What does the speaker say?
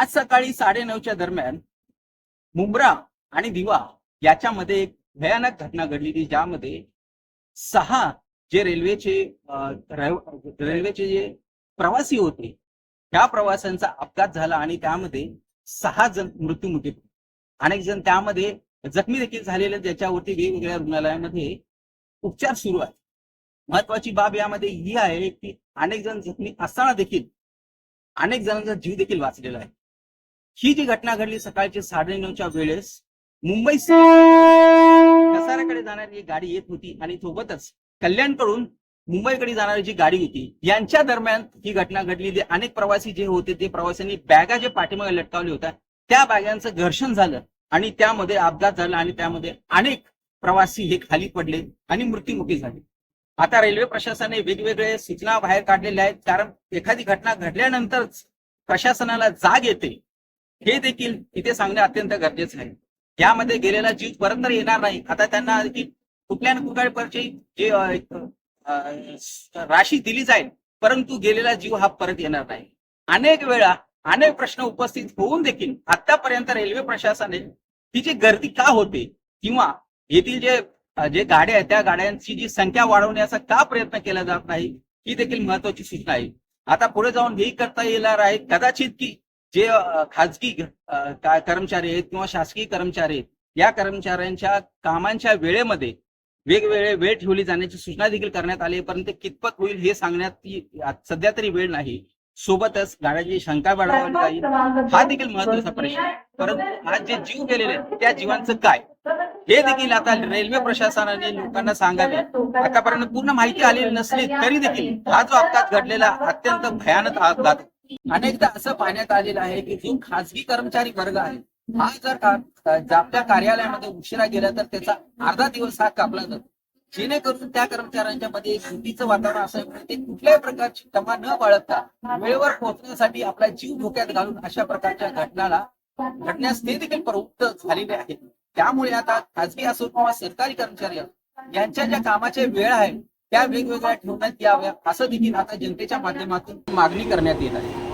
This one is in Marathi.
आज सकाळी साडेनऊच्या दरम्यान मुंब्रा आणि दिवा याच्यामध्ये एक भयानक घटना घडलेली ज्यामध्ये सहा जे रेल्वेचे रेल्वेचे जे प्रवासी होते त्या प्रवाशांचा अपघात झाला आणि त्यामध्ये सहा जण मृत्यूमुखी अनेक जण त्यामध्ये जखमी देखील झालेले ज्याच्यावरती वेगवेगळ्या रुग्णालयामध्ये उपचार सुरू आहेत. महत्वाची बाब यामध्ये ही आहे की अनेक जण जखमी असताना देखील अनेक जणांचा जीव देखील वाचलेला आहे. ही जी घटना घडली सकाळची साडेनऊच्या वेळेस मुंबई कसाऱ्याकडे जाणारी एक गाडी येत होती आणि सोबतच कल्याणकडून मुंबईकडे जाणारी जी गाडी होती यांच्या दरम्यान ही घटना घडली अनेक प्रवासी जे होते ते प्रवाशांनी बॅगा जे पाठीमागे लटकावल्या होत्या त्या बॅगांचं घर्षण झालं आणि त्यामध्ये अपघात झाला आणि त्यामध्ये अनेक प्रवासी हे खाली पडले आणि मृत्युमुखी झाले. आता रेल्वे प्रशासनाने वेगवेगळे सूचना बाहेर काढलेल्या आहेत कारण एखादी घटना घडल्यानंतरच प्रशासनाला जाग येते हे देखील इथे सांगणे अत्यंत गरजेचं आहे. यामध्ये गेलेला जीव परत तर येणार नाही. आता त्यांना कुठल्या ना कुठल्या प्रकारची जे एक, राशी दिली जाईल परंतु गेलेला जीव हा परत येणार नाही. अनेक वेळा अनेक प्रश्न उपस्थित होऊन देखील आतापर्यंत रेल्वे प्रशासनाने ही जी गर्दी का होते किंवा येथील जे जे गाड्या आहेत त्या गाड्यांची जी संख्या वाढवण्याचा का प्रयत्न केला जात नाही ही देखील महत्वाची सूचना आहे. आता पुढे जाऊन हे करता येणार आहे कदाचित की जे खाजगी कर्मचारी आहेत किंवा शासकीय कर्मचारी आहेत या कर्मचाऱ्यांच्या कामांच्या वेळेमध्ये वेगवेगळे वेळ ठेवली जाण्याची सूचना देखील करण्यात आली आहे, परंतु कितपत होईल हे सांगण्यात सध्या तरी वेळ नाही. सोबतच गाड्याची शंका वाढवली जाईल हा देखील महत्त्वाचा प्रश्न आहे. परंतु आज जे जीव गेलेले आहेत, त्या जीवांचं काय? हे देखील आता रेल्वे प्रशासनाने लोकांना सांगावे. आतापर्यंत पूर्ण माहिती आलेली नसली तरी देखील हा जो अपघात घडलेला अत्यंत भयानक अपघात अनेकदा असं पाहण्यात आलेलं आहे की जो खासगी कर्मचारी वर्ग आहे हा जर आपल्या कार्यालयामध्ये उशिरा गेला तर त्याचा अर्धा दिवस हा कापला जातो. जेणेकरून त्या कर्मचाऱ्यांच्या मध्ये एक भीतीचं वातावरण असल्यामुळे ते कुठल्याही प्रकारची क्षमा न बाळगता वेळेवर पोहोचण्यासाठी आपला जीव धोक्यात घालून अशा प्रकारच्या घटनाला घडण्यास ते देखील प्रवृत्त झालेले आहेत. त्यामुळे आता खासगी असो किंवा सरकारी कर्मचारी असो यांच्या ज्या कामाच्या वेळ आहेत त्या वेगवेगळ्या ठेवण्यात याव्या असं देखील आता जनतेच्या माध्यमातून मागणी करण्यात येत आहे.